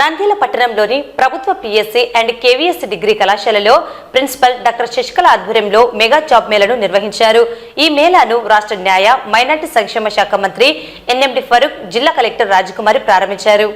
నంద్యాల పట్టణంలోని ప్రభుత్వ PSC and KVS degree కళాశాలలో ప్రిన్సిపల్ డాక్టర్ శశికళ ఆధ్వర్యంలో మెగా జాబ్ మేళను నిర్వహించారు. ఈ మేళాను రాష్ట్ర న్యాయ మైనార్టీ సంక్షేమ శాఖ మంత్రి ఎన్ఎండి ఫరూక్ జిల్లా కలెక్టర్ రాజకుమారి ప్రారంభించారు.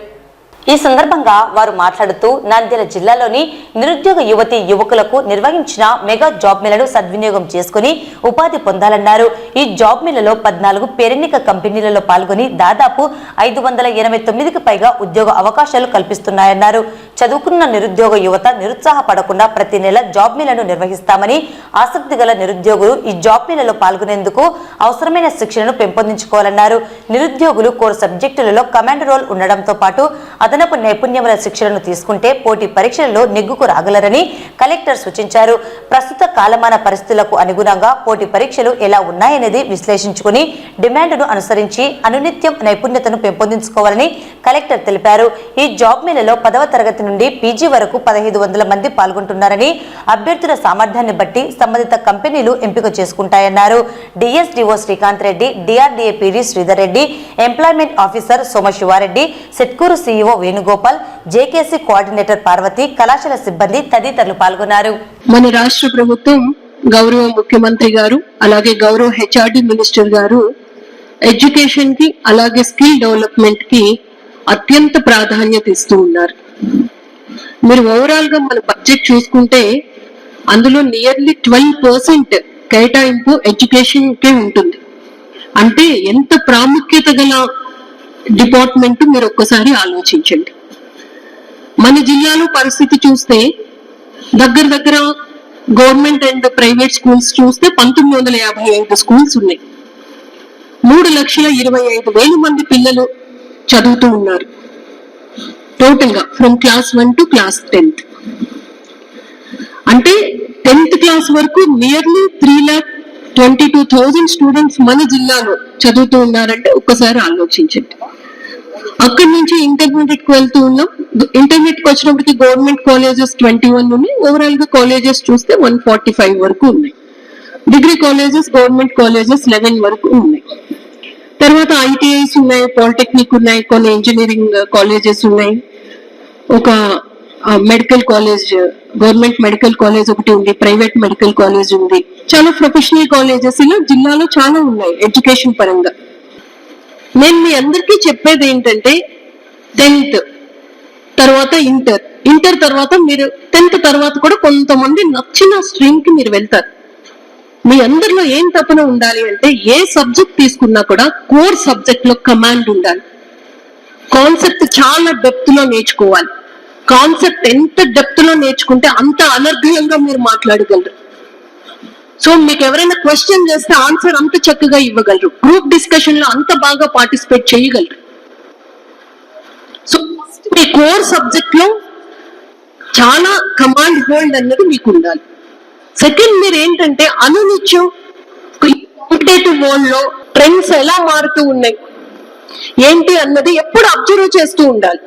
ఈ సందర్భంగా వారు మాట్లాడుతూ నంద్యాల జిల్లాలోని నిరుద్యోగ యువతి యువకులకు నిర్వహించిన మెగా జాబ్ మేళను సద్వినియోగం చేసుకుని ఉపాధి పొందాలన్నారు. ఈ జాబ్ మేళలో పద్నాలుగు పేరెన్నిక కంపెనీలలో పాల్గొని దాదాపు ఐదు వందల ఎనభై తొమ్మిదికి పైగా ఉద్యోగ అవకాశాలు కల్పిస్తున్నాయన్నారు. చదువుకున్న నిరుద్యోగ యువత నిరుత్సాహపడకుండా ప్రతి నెల జాబ్ మేళను నిర్వహిస్తామని ఆసక్తి గల నిరుద్యోగులు ఈ జాబ్ మేళలో పాల్గొనేందుకు అవసరమైన శిక్షణను పెంపొందించుకోవాలన్నారు. నిరుద్యోగులు కోర్ సబ్జెక్టులలో కమాండ్ రోల్ ఉండడంతో పాటు అదనపు నైపుణ్యముల శిక్షణను తీసుకుంటే పోటీ పరీక్షలలో నెగ్గుకు రాగలరని కలెక్టర్ సూచించారు. ప్రస్తుత కాలమాన పరిస్థితులకు అనుగుణంగా పోటీ పరీక్షలు ఎలా ఉన్నాయనేది విశ్లేషించుకుని డిమాండ్ను అనుసరించి అనునిత్యం నైపుణ్యతను పెంపొందించుకోవాలని కలెక్టర్ తెలిపారు. ఈ జాబ్ మేళలో పదవ తరగతి నుండి పీజీ వరకు పదహైదు వందల మంది పాల్గొంటున్నారని అభ్యర్థుల సామర్థ్యాన్ని బట్టి సంబంధిత కంపెనీలు ఎంపిక చేసుకుంటాయన్నారు. DSDO Srikanth Reddy DRDA PD Sridhar Reddy employment officer Somasivareddy Setkur CEO Venugopal JKC coordinator Parvathi కళాశాల సిబ్బంది తదితరులు పాల్గొన్నారు. మన రాష్ట్ర ప్రభుత్వం గౌరవ ముఖ్యమంత్రి గారు అలాగే గౌరవ హెచ్ఆర్డి మినిస్టర్ గారు ఎడ్యుకేషన్కి అలాగే స్కిల్ డెవలప్మెంట్కి అత్యంత ప్రాధాన్యత ఇస్తూ ఉన్నారు. మీరు ఓవరాల్గా మన బడ్జెట్ చూసుకుంటే అందులో నియర్లీ ట్వెల్వ్ పర్సెంట్ కేటాయింపు ఎడ్యుకేషన్ కే ఉంటుంది. అంటే ఎంత ప్రాముఖ్యత గల డిపార్ట్మెంట్ మీరు ఒక్కసారి ఆలోచించండి. మన జిల్లాలో పరిస్థితి చూస్తే దగ్గర దగ్గర గవర్నమెంట్ అండ్ ప్రైవేట్ స్కూల్స్ చూస్తే పంతొమ్మిది వందల యాభై ఐదు స్కూల్స్ ఉన్నాయి. మూడు లక్షల ఇరవై ఐదు వేల మంది పిల్లలు చదువుతూ ఉన్నారు. టోటల్గా from class one to class tenth అంటే టెన్త్ క్లాస్ వరకు nearly three lakh twenty two thousand students మన జిల్లాలో చదువుతూ ఉన్నారంటే ఒక్కసారి ఆలోచించండి. అక్కడి నుంచి ఇంటర్మీడియట్కి వెళ్తూ ఉన్నాం. ఇంటర్మీడియట్కి వచ్చినప్పటికి గవర్నమెంట్ కాలేజెస్ ట్వంటీ వన్ ఉన్నాయి. ఓవరాల్గా కాలేజెస్ చూస్తే వన్ ఫార్టీ ఫైవ్ వరకు ఉన్నాయి. Degree colleges government colleges eleven వరకు ఉన్నాయి. తర్వాత ఐటీఐస్ ఉన్నాయి పాలిటెక్నిక్ ఉన్నాయి కొన్ని ఇంజనీరింగ్ కాలేజెస్ ఉన్నాయి. ఒక medical college government medical college ఒకటి ఉంది ప్రైవేట్ మెడికల్ కాలేజ్ ఉంది. చాలా ప్రొఫెషనల్ కాలేజెస్ ఇలా జిల్లాలో చాలా ఉన్నాయి ఎడ్యుకేషన్ పరంగా. నేను మీ అందరికీ చెప్పేది ఏంటంటే టెన్త్ తర్వాత ఇంటర్. ఇంటర్ తర్వాత మీరు టెన్త్ తర్వాత కూడా కొంతమంది నచ్చిన స్ట్రీమ్కి మీరు వెళ్తారు. మీ అందరిలో ఏం తపన ఉండాలి అంటే ఏ సబ్జెక్ట్ తీసుకున్నా కూడా కోర్ సబ్జెక్ట్లో కమాండ్ ఉండాలి. కాన్సెప్ట్ చాలా డెప్త్లో నేర్చుకోవాలి. కాన్సెప్ట్ ఎంత డెప్త్లో నేర్చుకుంటే అంత అనర్ఘ్యంగా మీరు మాట్లాడగలరు. సో మీకు ఎవరైనా క్వశ్చన్ చేస్తే ఆన్సర్ అంత చక్కగా ఇవ్వగలరు. గ్రూప్ డిస్కషన్లో అంత బాగా పార్టిసిపేట్ చేయగలరు. సో మీ కోర్ సబ్జెక్ట్లో చాలా కమాండ్ హోల్డ్ అన్నది మీకు ఉండాలి. సెకండ్ మీరు ఏంటంటే అనునిత్యం కాంపిటేటివ్ వరల్డ్లో ట్రెండ్స్ ఎలా మారుతూ ఉన్నాయి? ఏంటి అన్నది ఎప్పుడు అబ్జర్వ్ చేస్తూ ఉండాలి.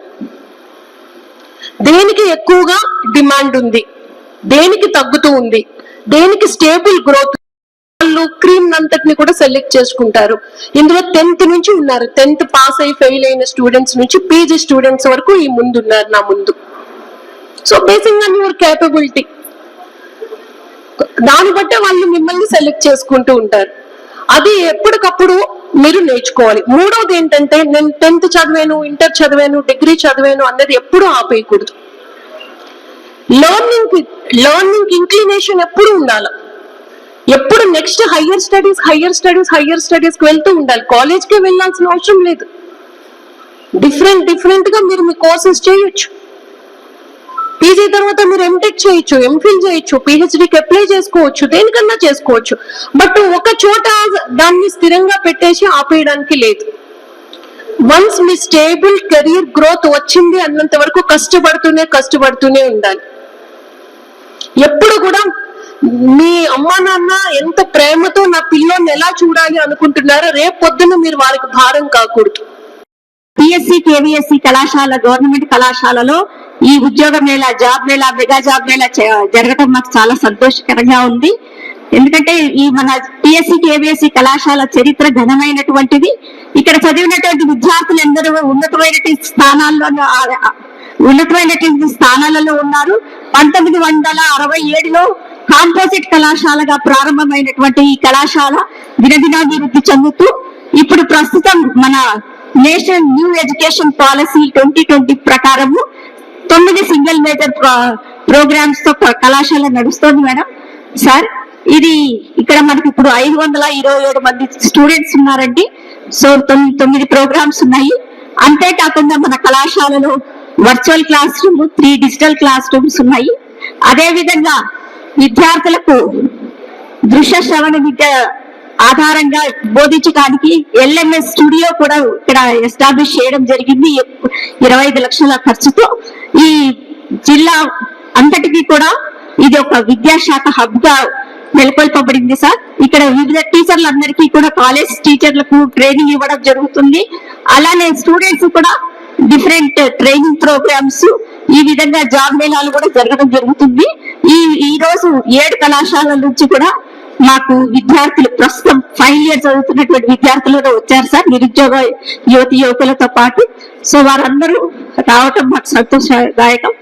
దేనికి ఎక్కువగా డిమాండ్ ఉంది? దేనికి తగ్గుతూ ఉంది? దేనికి స్టేబుల్ గ్రోత్ వాళ్ళు క్రీమ్ అంతటిని కూడా సెలెక్ట్ చేసుకుంటారు. ఇందులో టెన్త్ నుంచి ఉన్నారు. టెన్త్ పాస్ అయి ఫెయిల్ అయిన స్టూడెంట్స్ నుంచి పీజీ స్టూడెంట్స్ వరకు ఈ ముందు ఉన్నారు నా ముందు. So basing on your capability దాన్ని బట్టే వాళ్ళు మిమ్మల్ని సెలెక్ట్ చేసుకుంటూ ఉంటారు. అది ఎప్పటికప్పుడు మీరు నేర్చుకోవాలి. మూడోది ఏంటంటే నేను టెన్త్ చదివాను ఇంటర్ చదివాను డిగ్రీ చదివాను అన్నది ఎప్పుడూ ఆపేయకూడదు. లెర్నింగ్ లెర్నింగ్ ఇంక్లినేషన్ ఎప్పుడు ఉండాలి. ఎప్పుడు next higher studies higher studies higher స్టడీస్కి వెళ్తూ ఉండాలి. కాలేజ్కే వెళ్ళాల్సిన అవసరం లేదు. డిఫరెంట్ డిఫరెంట్గా మీరు మీ కోర్సెస్ చేయొచ్చు. పీజీ తర్వాత మీరు ఎంటెక్ చేయొచ్చు ఎంఫిల్ చేయొచ్చు పిహెచ్డికి అప్లై చేసుకోవచ్చు దేనికన్నా చేసుకోవచ్చు. బట్ ఒక చోట దాన్ని స్థిరంగా పెట్టేసి ఆపేయడానికి లేదు. వన్స్ మీ స్టేబుల్ కెరీర్ గ్రోత్ వచ్చింది అన్నంత వరకు కష్టపడుతూనే కష్టపడుతూనే ఉండాలి. ఎప్పుడు కూడా మీ అమ్మా నాన్న ఎంత ప్రేమతో నా పిల్లోని ఎలా చూడాలి అనుకుంటున్నారో రేపు పొద్దున మీరు వారికి భారం కాకూడదు. పిఎస్సి కేవీఎస్సి కళాశాల గవర్నమెంట్ కళాశాలలో ఈ ఉద్యోగ Mela job mela mega job mela జరగటం మాకు చాలా సంతోషకరంగా ఉంది. ఎందుకంటే ఈ మన పిఎస్సి కేవీఎస్సి కళాశాల చరిత్ర ఘనమైనటువంటిది. ఇక్కడ చదివినటువంటి విద్యార్థులు ఎందరూ ఉన్నతమైనటువంటి స్థానాల్లో ఉన్నతమైనటువంటి స్థానాలలో ఉన్నారు. పంతొమ్మిది వందల అరవై ఏడులో కాంపోజిట్ కళాశాలగా ప్రారంభమైనటువంటి ఈ కళాశాల దినదినాభివృద్ధి చెందుతూ ఇప్పుడు ప్రస్తుతం మన national new education policy twenty twenty ప్రకారము తొమ్మిది సింగిల్ మేజర్ ప్రోగ్రామ్స్తో కళాశాల నడుస్తోంది మేడం. సార్ ఇది ఇక్కడ మనకి ఇప్పుడు ఐదు వందల ఇరవై ఏడు మంది స్టూడెంట్స్ ఉన్నారండి. సో తొమ్మిది తొమ్మిది ప్రోగ్రామ్స్ ఉన్నాయి. అంతేకాకుండా మన కళాశాలలో virtual classroom three digital classrooms ఉన్నాయి. అదేవిధంగా విద్యార్థులకు దృశ్య శ్రవణ విద్య ఆధారంగా బోధించడానికి ఎల్ఎంఎస్ స్టూడియో కూడా ఇక్కడ ఎస్టాబ్లిష్ చేయడం జరిగింది. ఇరవై ఐదు లక్షల ఖర్చుతో ఈ జిల్లా అంతటికి కూడా ఇది ఒక విద్యాశాఖ హబ్గా నెలకొల్పబడింది సార్. ఇక్కడ వివిధ టీచర్లందరికీ కూడా కాలేజ్ టీచర్లకు ట్రైనింగ్ ఇవ్వడం జరుగుతుంది. అలానే స్టూడెంట్స్ కూడా డిఫరెంట్ ట్రైనింగ్ ప్రోగ్రామ్స్ ఈ విధంగా జాబ్ మేళాలు కూడా జరగడం జరుగుతుంది. ఈ ఈ రోజు ఏడు కళాశాలల నుంచి కూడా మాకు విద్యార్థులు ప్రస్తుతం ఫైవ్ ఇయర్ చదువుతున్నటువంటి విద్యార్థులు వచ్చారు సార్ నిరుద్యోగ యువతి యువకులతో పాటు. సో వారందరూ రావటం మాకు సంతోషదాయకం.